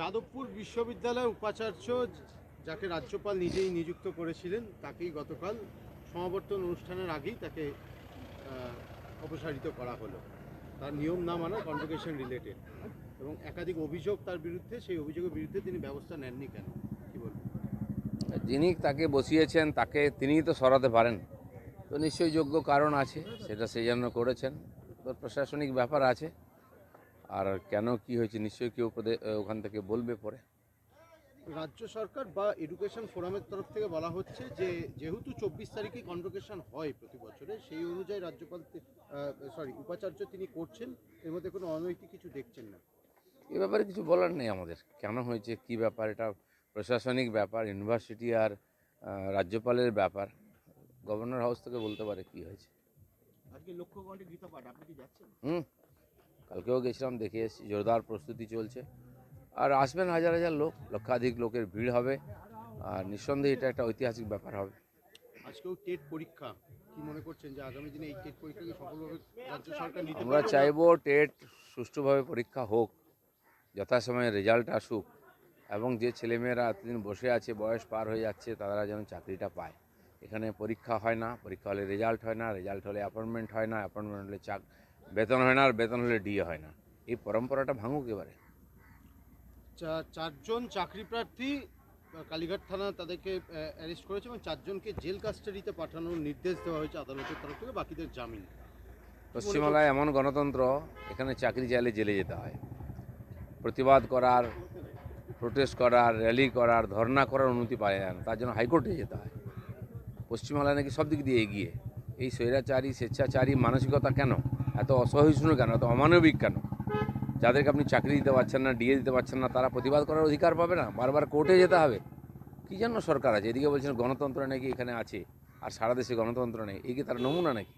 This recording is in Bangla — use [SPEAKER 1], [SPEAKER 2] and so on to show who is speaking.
[SPEAKER 1] যাদবপুর বিশ্ববিদ্যালয়ের উপাচার্য যাকে রাজ্যপাল নিজেই নিযুক্ত করেছিলেন, তাকেই গতকাল সমাবর্তন অনুষ্ঠানের আগেই তাকে অপসারিত করা হলো। তার নিয়ম না মানা কনভোকেশন রিলেটেড এবং একাধিক অভিযোগ তার বিরুদ্ধে, সেই অভিযোগের বিরুদ্ধে তিনি ব্যবস্থা নেননি কেন? কি বলবেন?
[SPEAKER 2] যিনি তাকে বসিয়েছেন, তাকে তিনিই তো সরাতে পারেন। তো নিশ্চয়ই যোগ্য কারণ আছে, সেটা সেই জন্য করেছেন। প্রশাসনিক ব্যাপার আছে। আর কেন কি হয়েছে নিশ্চয়ই কেউ ওখান থেকে বলবে পরে।
[SPEAKER 1] রাজ্য সরকার বা এডুকেশন ফোরামের তরফ থেকে বলা হচ্ছে যে যেহেতু চব্বিশ তারিখে কনভোকেশন হয় প্রতি বছরে সেই অনুযায়ী রাজ্যপাল সরি উপাচার্য তিনি করছেন এর মধ্যে কোনো অনৈতিক কিছু দেখছেন না।
[SPEAKER 2] এ ব্যাপারে কিছু বলার নেই আমাদের। কেন হয়েছে কি ব্যাপার এটা প্রশাসনিক ব্যাপার ইউনিভার্সিটি আর রাজ্যপালের ব্যাপার। গভর্নর হাউস থেকে বলতে পারে কি হয়েছে।
[SPEAKER 1] আজকে লক্ষ্য কণ্ঠে গীতা পাঠ আপনি কি যাচ্ছেন?
[SPEAKER 2] হুম। কালকেও গেছিলাম দেখে এসেছি জোরদার প্রস্তুতি চলছে। আর আসবেন হাজার হাজার লোক লক্ষাধিক লোকের ভিড় হবে। আর নিঃসন্দেহে এটা একটা ঐতিহাসিক ব্যাপার হবে।
[SPEAKER 1] আজকেও টেট পরীক্ষা কি মনে করছেন যে আগামী দিনে এই টেট পরীক্ষাকে সফলভাবে রাজ্য সরকার নিতে
[SPEAKER 2] আমরা? চাইব টেট সুষ্ঠুভাবে পরীক্ষা হোক যথাসময়ে রেজাল্ট আসুক এবং যে ছেলেমেয়েরা এতদিন বসে আছে বয়স পার হয়ে যাচ্ছে তারা যেন চাকরিটা পায়। এখানে পরীক্ষা হয় না পরীক্ষা হলে রেজাল্ট হয় না রেজাল্ট হলে অ্যাপয়েন্টমেন্ট হয় না অ্যাপয়েন্টমেন্ট হলে চাক বেতন হয় না আর বেতন হলে ডিএ হয় না। এই পরম্পরাটা ভাঙুক এবারে।
[SPEAKER 1] চারজন চাকরি প্রার্থী কালীঘাট থানা তাদেরকে অ্যারেস্ট করেছে এবং চারজনকে জেল কাস্টাডিতে পাঠানোর নির্দেশ দেওয়া হয়েছে আদালতের তরফ থেকে বাকিদের জামিন।
[SPEAKER 2] পশ্চিমবাংলায় এমন গণতন্ত্র এখানে চাকরি চাইলে জেলে যেতে হয়। প্রতিবাদ করার প্রোটেস্ট করার র্যালি করার ধর্না করার অনুমতি পায় না। তার জন্য হাইকোর্টে যেতে হয়। পশ্চিমবাংলায় নাকি সব দিক দিয়ে এগিয়ে। এই স্বৈরাচারী স্বেচ্ছাচারী মানসিকতা কেন? এত অসহিষ্ণু কেন? এত অমানবিক কেন? যাদেরকে আপনি চাকরি দিতে পারছেন না, ডিএ দিতে পারছেন না, তারা প্রতিবাদ করার অধিকার পাবে না? বারবার কোর্টে যেতে হবে। কী জন্য সরকার আছে, এদিকে বলছেন গণতন্ত্র নাকি এখানে আছে, আর সারা দেশে গণতন্ত্র নেই এই কি তার নমুনা নাকি?